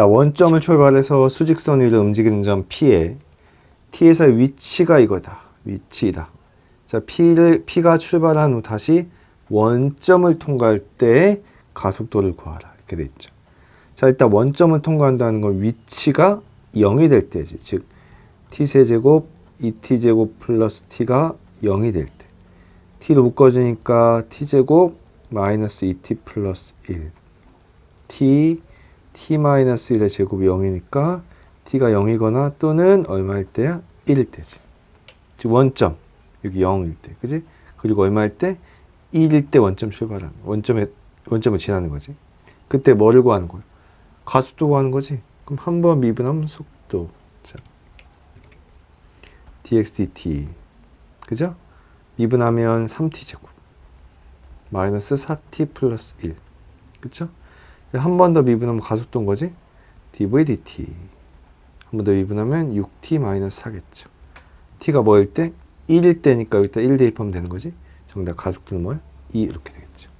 자, 원점을 출발해서 수직선 위를 움직이는 점 P에 T에서의 위치가 이거다. 위치이다. 자, P를, P가 출발한 후 다시 원점을 통과할 때 가속도를 구하라. 이렇게 돼 있죠. 자, 일단 원점을 통과한다는 건 위치가 0이 될 때지. 즉, T세제곱, 2T제곱 플러스 T가 0이 될 때. T로 묶어주니까 T제곱 마이너스 2T 플러스 1. T, T-1의 제곱이 0이니까 T가 0이거나 또는 얼마일 때야? 1일 때지. 즉 원점 여기 0일 때, 그지? 그리고 얼마일 때? 1일 때 원점 출발하는 원점에 원점을 지나는 거지. 그때 뭐를 구하는 거야? 가속도 구하는 거지. 그럼 한 번 미분하면 속도. 자, dx dt, 그죠? 미분하면 3t 제곱 마이너스 4t 플러스 1, 그쵸? 한 번 더 미분하면 가속도인 거지? dv dt. 한 번 더 미분하면 6t 마이너스 4겠죠. t가 뭐일 때? 1일 때니까 여기다 1 대입하면 되는 거지. 정답 가속도는 뭐야? 2 이렇게 되겠죠.